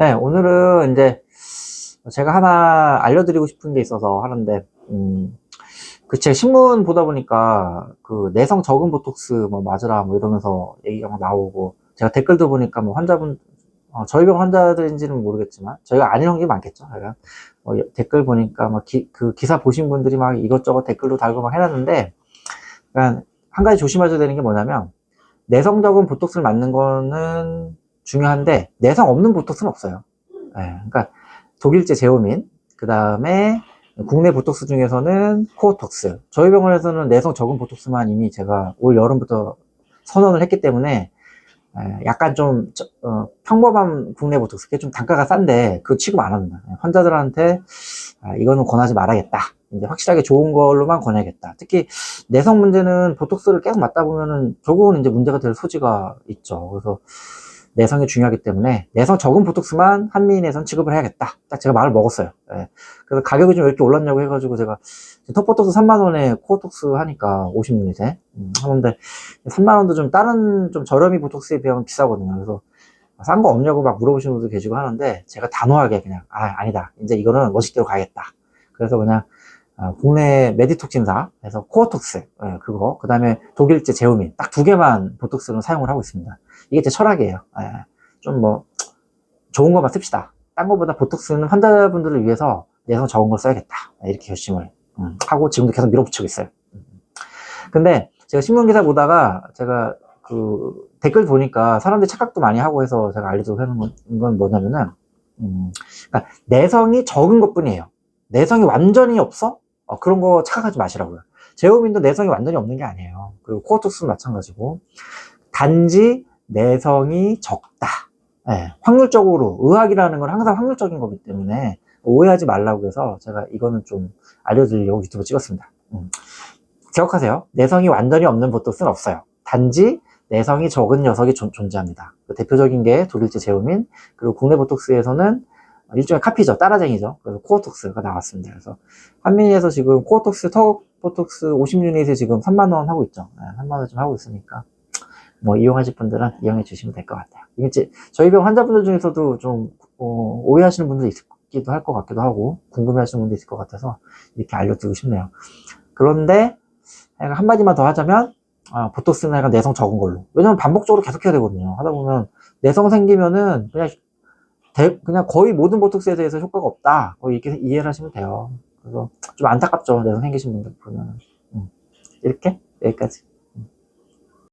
네, 오늘은 이제 제가 하나 알려드리고 싶은 게 있어서 하는데, 음, 그 제가 신문 보다 보니까 그 내성 적은 보톡스 뭐 맞으라 뭐 이러면서 얘기가 막 나오고, 제가 댓글도 보니까 뭐 환자분, 어, 저희 병 환자들인지는 모르겠지만, 저희가 아닌 경우가 많겠죠. 제가 뭐 여- 댓글 보니까 막 기, 그 기사 보신 분들이 막 이것저것 댓글도 달고 막 해놨는데, 그러니까 한 가지 조심하셔야 되는 게 뭐냐면, 내성적인 보톡스를 맞는 거는 중요한데 내성 없는 보톡스는 없어요. 예, 그러니까 독일제 제오민, 그 다음에 국내 보톡스 중에서는 코어톡스. 저희 병원에서는 내성 적은 보톡스만 이미 제가 올 여름부터 선언을 했기 때문에 예, 약간 좀 저- 어, 평범한 국내 보톡스, 그게 좀 단가가 싼데 그거 취급 안 합니다. 예, 환자들한테 아, 이거는 권하지 말아야겠다. 이제 확실하게 좋은 걸로만 권해야겠다. 특히 내성 문제는 보톡스를 계속 맞다 보면은 결국은 이제 문제가 될 소지가 있죠. 그래서 내성이 중요하기 때문에 내성 적은 보톡스만 한미인에선 취급을 해야겠다. 딱 제가 마음을 먹었어요. 예. 그래서 가격이 좀왜 이렇게 올랐냐고 해가지고 제가 턱보톡스 3만원에 코어톡스 하니까 50ml 음, 하는데 3만원도 좀 다른 좀 저렴이 보톡스에 비하면 비싸거든요. 그래서 싼 거 없냐고 막 물어보시는 분도 계시고 하는데 제가 단호하게 그냥 아 아니다. 이제 이거는 원칙대로 가야겠다. 그래서 그냥 어, 국내 메디톡신사에서 코어톡스 예, 그거 그 다음에 독일제 제오민 딱 두 개만 보톡스는 사용을 하고 있습니다. 이게 제 철학이에요. 좀 뭐 좋은 것만 씁시다. 딴 것보다 보톡스는 환자분들을 위해서 내성 적은 걸 써야겠다. 예, 이렇게 결심을 음, 하고 지금도 계속 밀어붙이고 있어요. 음. 근데 제가 신문 기사 보다가 제가 그 댓글 보니까 사람들이 착각도 많이 하고 해서 제가 알려드리고 하는 건, 건 뭐냐면은 음, 그러니까 내성이 적은 것 뿐이에요. 내성이 완전히 없어? 어, 그런 거 착각하지 마시라고요. 제오민도 내성이 완전히 없는 게 아니에요. 그리고 코어톡스도 마찬가지고. 단지 내성이 적다. 예, 확률적으로, 의학이라는 건 항상 확률적인 거기 때문에 오해하지 말라고 해서 제가 이거는 좀 알려드리려고 유튜브 찍었습니다. 음. 기억하세요. 내성이 완전히 없는 보톡스는 없어요. 단지 내성이 적은 녀석이 존, 존재합니다. 그 대표적인 게 독일제 제오민, 그리고 국내 보톡스에서는 일종의 카피죠. 따라쟁이죠. 그래서 코어톡스가 나왔습니다. 그래서 한민에서 지금 코어톡스, 턱 보톡스 50유닛에 지금 3만원 하고 있죠. 네, 3만원 좀 하고 있으니까. 뭐, 이용하실 분들은 이용해 주시면 될 것 같아요. 이제 저희 병 환자분들 중에서도 좀, 어, 오해하시는 분들이 있기도 할 것 같기도 하고, 궁금해 하시는 분도 있을 것 같아서 이렇게 알려드리고 싶네요. 그런데, 한마디만 더 하자면, 아, 보톡스는 약간 내성 적은 걸로. 왜냐면 반복적으로 계속 해야 되거든요. 하다 보면, 내성 생기면은 그냥 대- 그냥 거의 모든 보톡스에 대해서 효과가 없다. 거의 이렇게 이해를 하시면 돼요. 그래서 좀 안타깝죠. 내성 생기신 분들 보면. 음. 이렇게? 여기까지.